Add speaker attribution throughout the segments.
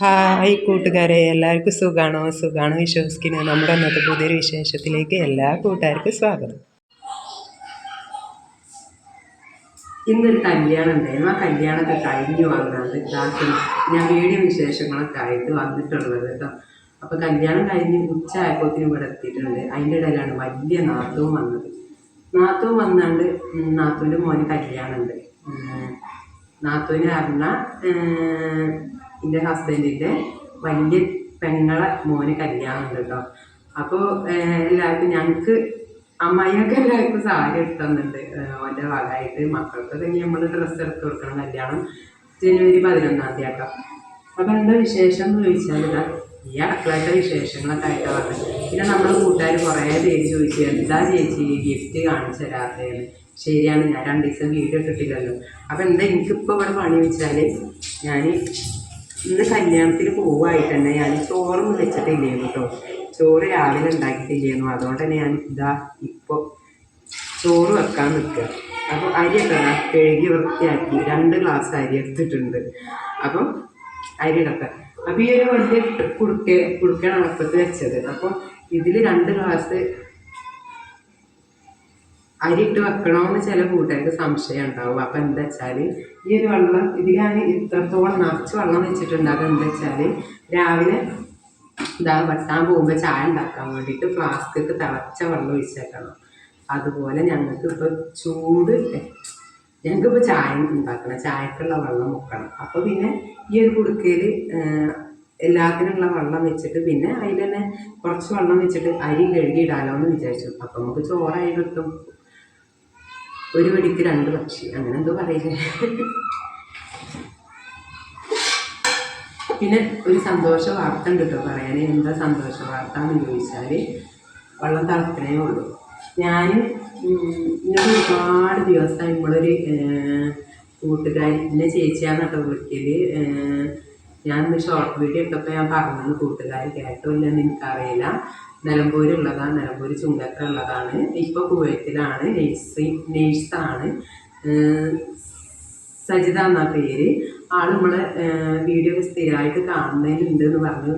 Speaker 1: Hi കൂട്ടുകാരെ എല്ലാവർക്കും സുഖാണോ? സുഖാണോ വിശ്വസിക്കുന്നു നമ്മുടെ അന്നത്തെ പുതിയൊരു വിശേഷത്തിലേക്ക് എല്ലാ കൂട്ടുകാർക്കും സ്വാഗതം.
Speaker 2: ഇന്നൊരു കല്യാണം ഉണ്ടായിരുന്നു. ആ കല്യാണമൊക്കെ കഴിഞ്ഞു വന്നത്. ഇതാക്കി ഞാൻ വീഡിയോ വിശേഷങ്ങളൊക്കെ ആയിട്ട് വന്നിട്ടുള്ളത് കേട്ടോ. അപ്പൊ കല്യാണം കഴിഞ്ഞ് ഉച്ച ആയപ്പോത്തിന് ഇവിടെ എത്തിയിട്ടുണ്ട്. അതിന്റെ ഇടയിലാണ് വലിയ നാത്തവും വന്നത്. നാത്തവും വന്നാണ്ട് നാത്തുവിന്റെ മോന് കല്യാണമുണ്ട്. നാത്തൂന് പറഞ്ഞാൽ എന്റെ ഹസ്ബൻഡിന്റെ വലിയ പെങ്ങളെ മോന് കല്യാണം ഉണ്ട് കേട്ടോ അപ്പോൾ എല്ലാവർക്കും ഞങ്ങൾക്ക് അമ്മായിയൊക്കെ എല്ലാവർക്കും സാരി എടുത്തു തന്നിട്ടുണ്ട്. ഓന്റെ മക്കൾക്ക് മക്കൾക്കൊക്കെ ഇനി നമ്മൾ ഡ്രസ്സ് എടുത്ത് കൊടുക്കണം. കല്യാണം ജനുവരി പതിനൊന്നാം തീയതി ആക്കാം അപ്പം എന്താ വിശേഷം എന്ന് ചോദിച്ചാൽ ഇതാ ഈ അടുക്കളത്തെ വിശേഷങ്ങളൊക്കെ ആയിട്ടാണ് പറഞ്ഞത്. പിന്നെ നമ്മൾ കൂട്ടുകാർ കുറേ പേര് ചോദിച്ചു എന്താ ചേച്ചി ഗിഫ്റ്റ് കാണിച്ചു തരാത്തതെന്ന് ശരിയാണ് ഞാൻ രണ്ട് ദിവസം വീഡിയോ ഇട്ടിട്ടില്ലല്ലോ. അപ്പോൾ എന്താ എനിക്കിപ്പോൾ ഇവിടെ പണി വെച്ചാൽ ഞാൻ ഇന്ന് കല്യാണത്തിന് പോവായിട്ട് തന്നെ ഞാൻ ചോറൊന്നും വെച്ചിട്ടില്ലേന്നു കേട്ടോ. ചോറ് രാവിലെ ഉണ്ടാക്കിയിട്ടില്ലേന്നു അതുകൊണ്ട് തന്നെ ഞാൻ ഇതാ ഇപ്പോൾ ചോറ് വെക്കാൻ നിൽക്കുക അപ്പോൾ അരിയൊക്കെ കഴുകി വൃത്തിയാക്കി. രണ്ട് ഗ്ലാസ് അരി എടുത്തിട്ടുണ്ട്. അപ്പം അരി ഇടട്ടെ. അപ്പോൾ ഈ ഒരു വലിയ കുടുക്ക കുടുക്കയാണ് അടുപ്പത്ത് വെച്ചത്. അപ്പം ഇതിൽ രണ്ട് ഗ്ലാസ് അരി ഇട്ട് വെക്കണമെന്ന് ചില കൂട്ടുകാർക്ക് സംശയം ഉണ്ടാവും. അപ്പം എന്താ വെച്ചാൽ ഈ ഒരു വെള്ളം ഇതിൽ ഞാൻ ഇത്രത്തോളം നിറച്ച് വെള്ളം വെച്ചിട്ടുണ്ട്. അത് എന്താ വെച്ചാൽ രാവിലെ ഇതാ വെട്ടാൻ പോകുമ്പോൾ ചായ ഉണ്ടാക്കാൻ വേണ്ടിയിട്ട് ഫ്ലാസ്കൊക്കെ തിളച്ച വെള്ളം ഒഴിച്ചേക്കണം. അതുപോലെ ഞങ്ങൾക്ക് ഇപ്പോൾ ചൂട് ഞങ്ങൾക്കിപ്പോൾ ചായ ഉണ്ടാക്കണം. ചായക്കുള്ള വെള്ളം മുക്കണം. അപ്പോൾ പിന്നെ ഈ ഒരു കുടുക്കയിൽ എല്ലാത്തിനുള്ള വെള്ളം വെച്ചിട്ട് പിന്നെ അതിൽ തന്നെ കുറച്ച് വെള്ളം വെച്ചിട്ട് അരി കഴുകി ഇടാലോ എന്ന് വിചാരിച്ചു. അപ്പം നമുക്ക് ചോറായി കിട്ടും. ഒരു വെടിക്ക് രണ്ട് പക്ഷി. അങ്ങനെ എന്തോ പറയില്ലേ പിന്നെ ഒരു സന്തോഷ വാർത്ത ഉണ്ട് കേട്ടോ പറയാൻ എന്താ സന്തോഷ വാർത്ത എന്ന് ചോദിച്ചാൽ വെള്ളം തിളക്കണേ ഉള്ളൂ. ഞാൻ ഇന്നത്തെ ഒരുപാട് ദിവസം നമ്മളൊരു കൂട്ടുകാരി എന്നെ വിളിക്കൽ ഏഹ് ഞാൻ ഇന്ന് ഷോർട്ട് വീഡിയോ ഇട്ടപ്പോൾ ഞാൻ പറഞ്ഞത് കൂട്ടുകാർ കേട്ടോ ഇല്ലെന്ന് എനിക്കറിയില്ല. നിലമ്പൂരുള്ളതാണ് നിലമ്പൂർ ചുങ്കത്ര ഉള്ളതാണ്. ഇപ്പോൾ കുവൈത്തിലാണ് നേഴ്സിംഗ് നേഴ്സാണ്. സജിത എന്ന പേര്. ആൾ നമ്മളെ വീഡിയോ സ്ഥിരമായിട്ട് കാണുന്നതിലുണ്ട് എന്ന് പറഞ്ഞു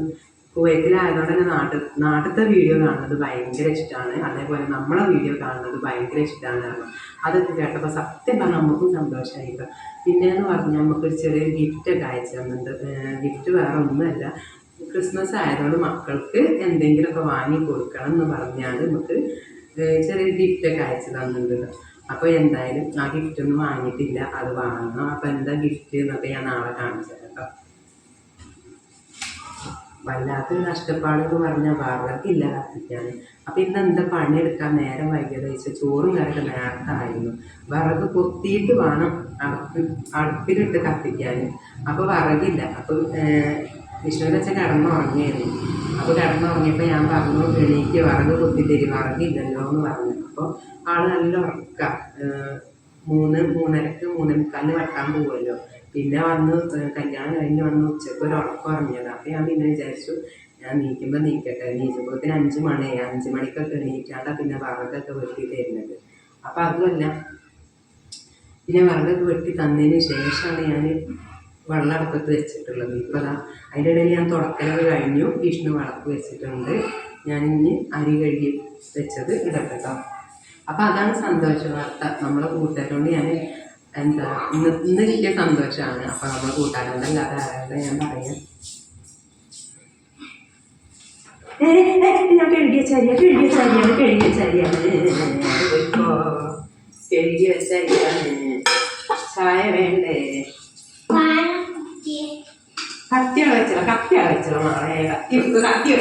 Speaker 2: കുവൈത്തിലായതുകൊണ്ട് തന്നെ നാട്ട് നാട്ടിലത്തെ വീഡിയോ കാണുന്നത് ഭയങ്കര ഇഷ്ടമാണ് അതേപോലെ നമ്മളെ വീഡിയോ കാണുന്നത് ഭയങ്കര ഇഷ്ടമാണ് അതൊക്കെ കേട്ടപ്പോൾ സത്യം പറഞ്ഞാൽ നമുക്കും സന്തോഷമായിട്ടോ പിന്നെ എന്ന് പറഞ്ഞാൽ നമുക്കൊരു ചെറിയൊരു ഗിഫ്റ്റൊക്കെ അയച്ചു തന്നിട്ടുണ്ട്. ഗിഫ്റ്റ് വേറെ ഒന്നുമല്ല. ക്രിസ്മസ് ആയതുകൊണ്ട് മക്കൾക്ക് എന്തെങ്കിലുമൊക്കെ വാങ്ങി കൊടുക്കണം എന്ന് പറഞ്ഞാൽ നമുക്ക് ചെറിയൊരു ഗിഫ്റ്റൊക്കെ അയച്ചു തന്നിട്ടുണ്ട് അപ്പോൾ എന്തായാലും ആ ഗിഫ്റ്റ് ഒന്നും വാങ്ങിയിട്ടില്ല. അത് വാങ്ങണം. അപ്പോൾ എന്താ ഗിഫ്റ്റ് എന്നൊക്കെ ഞാൻ നാളെ കാണിച്ചു കേട്ടോ. വല്ലാത്തൊരു കഷ്ടപ്പാട് എന്ന് പറഞ്ഞാൽ വിറകില്ല കത്തിക്കാൻ. അപ്പം ഇന്ന് എന്താ പണിയെടുക്കാൻ നേരം വൈകിയത്? വെച്ചാൽ ചോറും കറിയൊക്കെ നേരത്തായിരുന്നു. വിറക് കൊത്തിയിട്ട് വേണം അടുപ്പ് അടുപ്പിലിട്ട് കത്തിക്കാൻ. അപ്പോൾ വിറകില്ല. അപ്പോൾ വിഷ്ണുവിന്റെ അച്ഛൻ കിടന്നുറങ്ങിയായിരുന്നു. അപ്പോൾ കിടന്നുറങ്ങിയപ്പോൾ ഞാൻ പറഞ്ഞു എണീക്ക് വിറക് കൊത്തിത്തരി. വിറകില്ലല്ലോ എന്ന് പറഞ്ഞു. അപ്പോൾ ആൾ നല്ല ഉറക്ക. മൂന്ന് മൂന്നരക്ക് മൂന്നേ മുക്കാലിന് വെട്ടാൻ പോവുമല്ലോ. പിന്നെ വന്ന് കല്യാണം കഴിഞ്ഞ് വന്ന് ഉച്ചയ്ക്ക് ഒരു ഉറക്കം ഉറങ്ങിയത്. അപ്പോൾ ഞാൻ പിന്നെ വിചാരിച്ചു ഞാൻ നീക്കുമ്പോൾ നീക്കട്ടെ. നീക്കുമ്പോഴത്തേന് അഞ്ച് മണിയായി അഞ്ച് മണിക്കൊക്കെ നീക്കാണ്ടാ പിന്നെ വറകൊക്കെ വെട്ടി തരുന്നത്. അപ്പോൾ അതുമല്ല പിന്നെ വറകൊക്കെ വെട്ടി തന്നതിന് ശേഷമാണ് ഞാൻ വെള്ളം അടുപ്പത്ത് വെച്ചിട്ടുള്ളത്. ഇപ്പോൾ അതാ അതിന്റെ ഇടയിൽ ഞാൻ തുടക്കലൊക്കെ കഴിഞ്ഞു. വിഷ്ണു വിളക്ക് വെച്ചിട്ടുണ്ട്. ഞാൻ ഇനി അരി കഴുകി വെച്ചത് ഇടട്ടെ കേട്ടോ അപ്പം അതാണ് സന്തോഷ വാർത്ത. നമ്മളെ കൂട്ടുകാരോട് ഞാൻ എന്താ ഇന്ന് ഇന്ന് കിട്ടിയ സന്തോഷമാണ് അപ്പം നമ്മൾ കൂട്ടുകാരോണ്ട് അല്ലാതെ ആരാതെ ഞാൻ പറയാം. ഞാൻ കഴുകിയ ചരിയ കഴുകിയ ചരിയാണ് കഴുകിയ ചരിയാണ് പോയിക്കോ കഴുകി വെച്ച അരിയാണ് ചായ വേണ്ടേ? കത്തിയാണ് വെച്ചോ കത്തിയാണ് വെച്ചോ മാറേ കത്തി കത്തി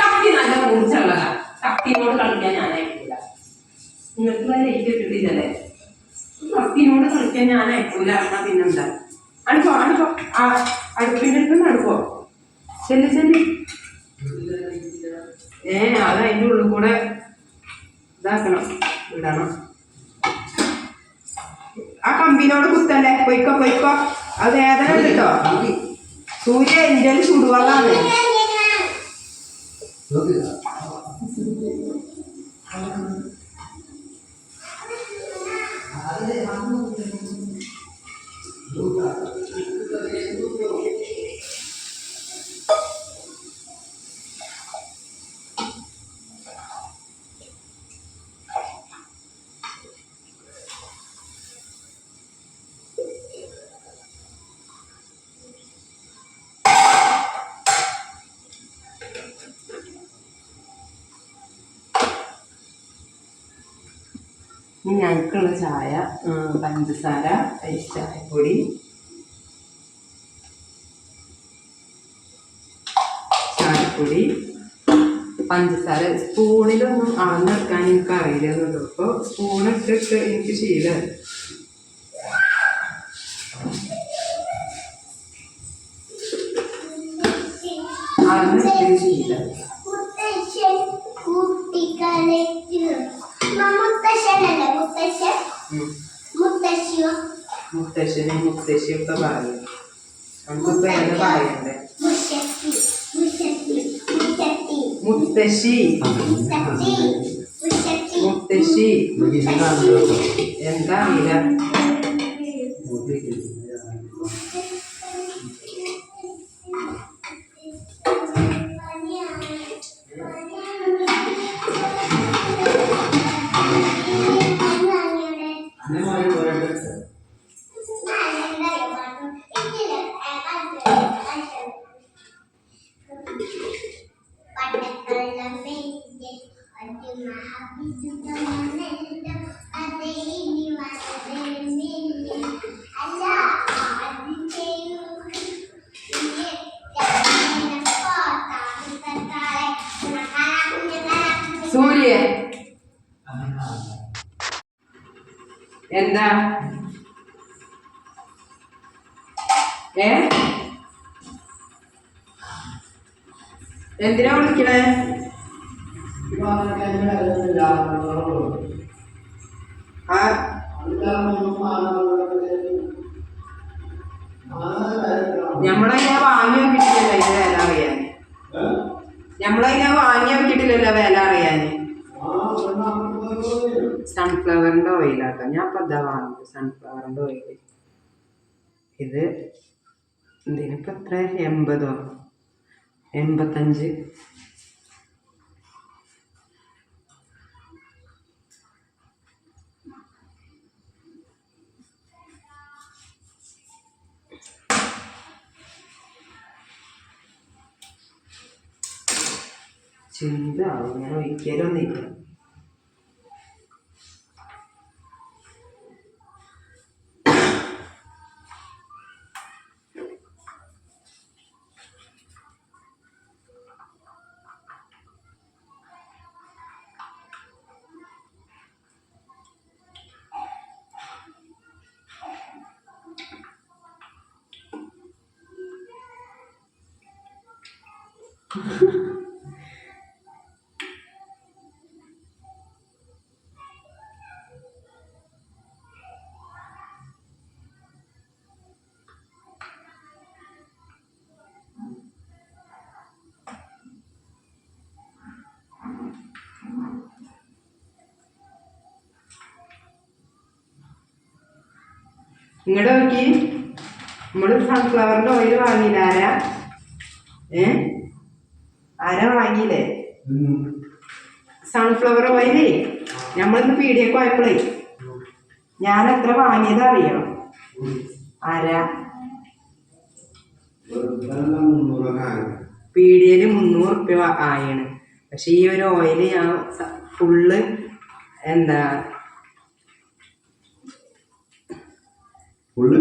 Speaker 2: കത്തി നല്ല മൂർച്ചുള്ളതാ കത്തിനോട് കളിക്കാൻ ഞാനായിട്ടില്ല നിങ്ങൾക്ക് വരെ എനിക്ക് കത്തിനോട് കളിക്കാൻ ഞാൻ അയക്കൂല. എന്നാ പിന്നെന്താ? അടുപ്പോ അടുപ്പോ ആ അടുപ്പിന്റെ അടുത്ത് അടുപ്പോ ചെല്ലി ചെല്ലി. ഏ അത് അതിന്റെ ഉള്ളിൽ കൂടെ ഇതാക്കണം. ഇടണം. ആ കമ്പിനോട് കുത്തല്ലേ? പൊയ്ക്കോ പൊയ്ക്കോ. അത് വേദന ഉണ്ട് കേട്ടോ സൂര്യ എന്റെ ചുടുവെള്ളമാണ് ഇനി ഞങ്ങൾക്കുള്ള ചായ പഞ്ചസാര ചായപ്പൊടി ചായപ്പൊടി പഞ്ചസാര. സ്പൂണിലൊന്നും അളന്നെടുക്കാൻ എനിക്ക് അറിയില്ലെന്നുള്ളൂ. അപ്പോൾ സ്പൂണിട്ടിട്ട് എനിക്ക് ശീലം. അളന്നെടുക്കാൻ ശീലം.
Speaker 3: മുത്തശ്ശൻ കുട്ടിക്കാലത്ത് മുത്തശ്ശനല്ലേ മുത്തശ്ശൻ
Speaker 2: ഉം.
Speaker 3: മുത്തശ്ശിയോ
Speaker 2: മുത്തശ്ശനെ മുത്തശ്ശിയൊക്കെ പറയും നമുക്കിപ്പോൾ ഏത് പറയണ്ടേ
Speaker 3: മുത്തശ്ശി മുത്തശ്ശി മുത്തശ്ശി
Speaker 2: മുത്തശ്ശി
Speaker 3: മുത്തശ്ശി മുത്തശ്ശി
Speaker 2: മുത്തശ്ശി എന്താ അറിയില്ല സൂര്യ. എന്താ? ഏ? എന്തിനാ വിളിക്കണേ? ആ? ഞമ്മളതിനെ വാങ്ങി വെക്കിട്ടില്ലല്ലോ അതിന്റെ വില അറിയാൻ. ഞമ്മളതിനെ വാങ്ങി വെക്കിട്ടില്ലല്ലോ വില അറിയാൻ. സൺഫ്ലവറിന്റെ ഓയിലാട്ടോ ഞാൻ ഇപ്പൊ എന്താ വാങ്ങിയത് സൺഫ്ലവറിന്റെ ഓയിൽ ഇത് ഇതിനിപ്പോ എത്ര എൺപതോ? എൺപത്തഞ്ച്. ചിന്ത ഇങ്ങനെ ഒരിക്കലൊന്നുമില്ല ഇങ്ങോട്ട് നോക്കി. നമ്മൾ സൺഫ്ലവറിന്റെ ഓയിൽ വാങ്ങിയില്ല ആരാ? ഏ? ആരാ വാങ്ങിയില്ലേ? സൺഫ്ലവർ ഓയിലേ നമ്മളിന്ന് പീടിയൊക്കെ പോയപ്പോഴേ ഞാൻ എത്ര വാങ്ങിയത് അറിയോ? ആരാ? പീടിയയിൽ മുന്നൂറ് റുപ്യ ആയാണ്. പക്ഷെ ഈ ഒരു ഓയിൽ ഞാൻ ഫുള്ള് എന്താ
Speaker 4: ഫുള്ള്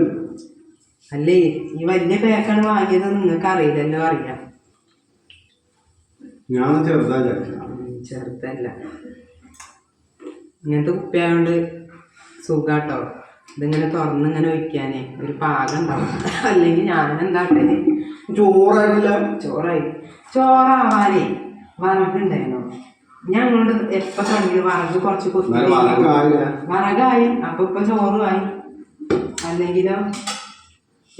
Speaker 2: അല്ലേ? ഈ വലിയ പേക്കാണ് വാങ്ങിയത് നിങ്ങൾക്ക് അറിയില്ലല്ലോ അറിയാം.
Speaker 4: ഞാൻ ചെറുതാ
Speaker 2: ചെറുതല്ല. ഇങ്ങനത്തെ കുപ്പിയായോണ്ട് സുഖാട്ടോ. ഇതിങ്ങനെ തുറന്ന് ഇങ്ങനെ ഒഴിക്കാനേ ഒരു പാകം ഉണ്ടാവും അല്ലെങ്കിൽ ഞാൻ എന്താട്ടേ
Speaker 4: ചോറായിട്ടില്ല.
Speaker 2: ചോറായി. ചോറാവാനേ. വറകുണ്ടായിരുന്നു. ഞങ്ങളോട് എപ്പോ തുടങ്ങി വറക് കുറച്ച് കൊത്തി. വറകായി. അപ്പൊ ഇപ്പൊ ചോറുമായി. അല്ലെങ്കിലോ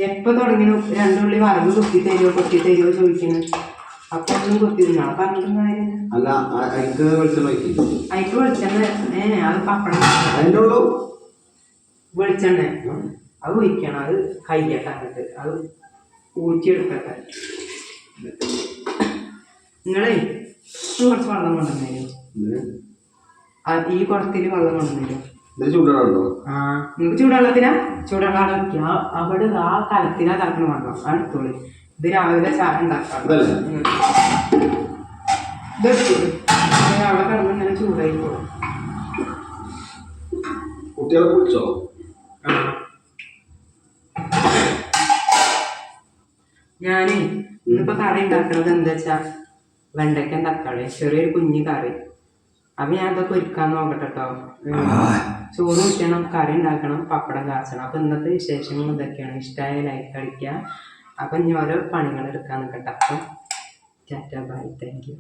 Speaker 2: എപ്പോൾ തുടങ്ങി രണ്ടുള്ളി വറന്ന് കുത്തി തരുമോ കൊത്തി തരുമോ ചോദിക്കുന്നു. അപ്പൊ ഒന്നും കൊത്തി തിന്നാ പറഞ്ഞിട്ടും കാര്യമില്ല.
Speaker 4: അല്ല അ- എനിക്ക് വെളിച്ചെണ്ണ വയ്ക്കി
Speaker 2: അതിക്ക് വെളിച്ചെണ്ണ ഏ അത് പപ്പടം.
Speaker 4: അതിന്റെ ഉള്ളൂ.
Speaker 2: വെളിച്ചെണ്ണ. അത് ഒഴിക്കണം. അത് കയ്യട്ടെ അങ്ങോട്ട്. അത് ഊറ്റിയെടുക്കട്ടെ. നിങ്ങളെ കുറച്ച് വെള്ളം കൊണ്ടുവന്നേരും? ഈ കുളത്തിൽ വെള്ളം കൊണ്ടുവന്നേരും? ആ നിങ്ങൾക്ക് ചൂടുവെള്ളത്തിനാ ചൂടുവെള്ളം വെക്കുക അവിടെ ആ കലത്തിനാ തിളക്കണ വെള്ളം ആ എടുത്തോളി. ഇത് രാവിലെ ചായ ഉണ്ടാക്കാം? ഇതെടുത്തോളൂ അവിടെ കിടന്ന് ഇങ്ങനെ ചൂടായി പോകും
Speaker 4: കുട്ടികളെ വിളിച്ചോ
Speaker 2: ആ. ഞാനേ ഇന്നിപ്പോ കറി ഉണ്ടാക്കണത് എന്താ വെച്ചാ വെണ്ടയ്ക്കൻ തക്കാളി ചെറിയൊരു കുഞ്ഞു കറി. അപ്പൊ ഞാൻ അതൊക്കെ ഒരുക്കാൻ നോക്കട്ടെ കേട്ടോ ചോറ് വയ്ക്കണം കറി ഉണ്ടാക്കണം പപ്പടം കാച്ചണം. അപ്പൊ ഇന്നത്തെ വിശേഷങ്ങൾ ഇതൊക്കെയാണ്. ഇഷ്ടമായ ലൈക്ക് അടിക്കുക. അപ്പൊ ഇനി ഓരോ പണികൾ എടുക്കാൻ നിൽക്കട്ടെ അപ്പം ടാറ്റ ബൈ താങ്ക് യു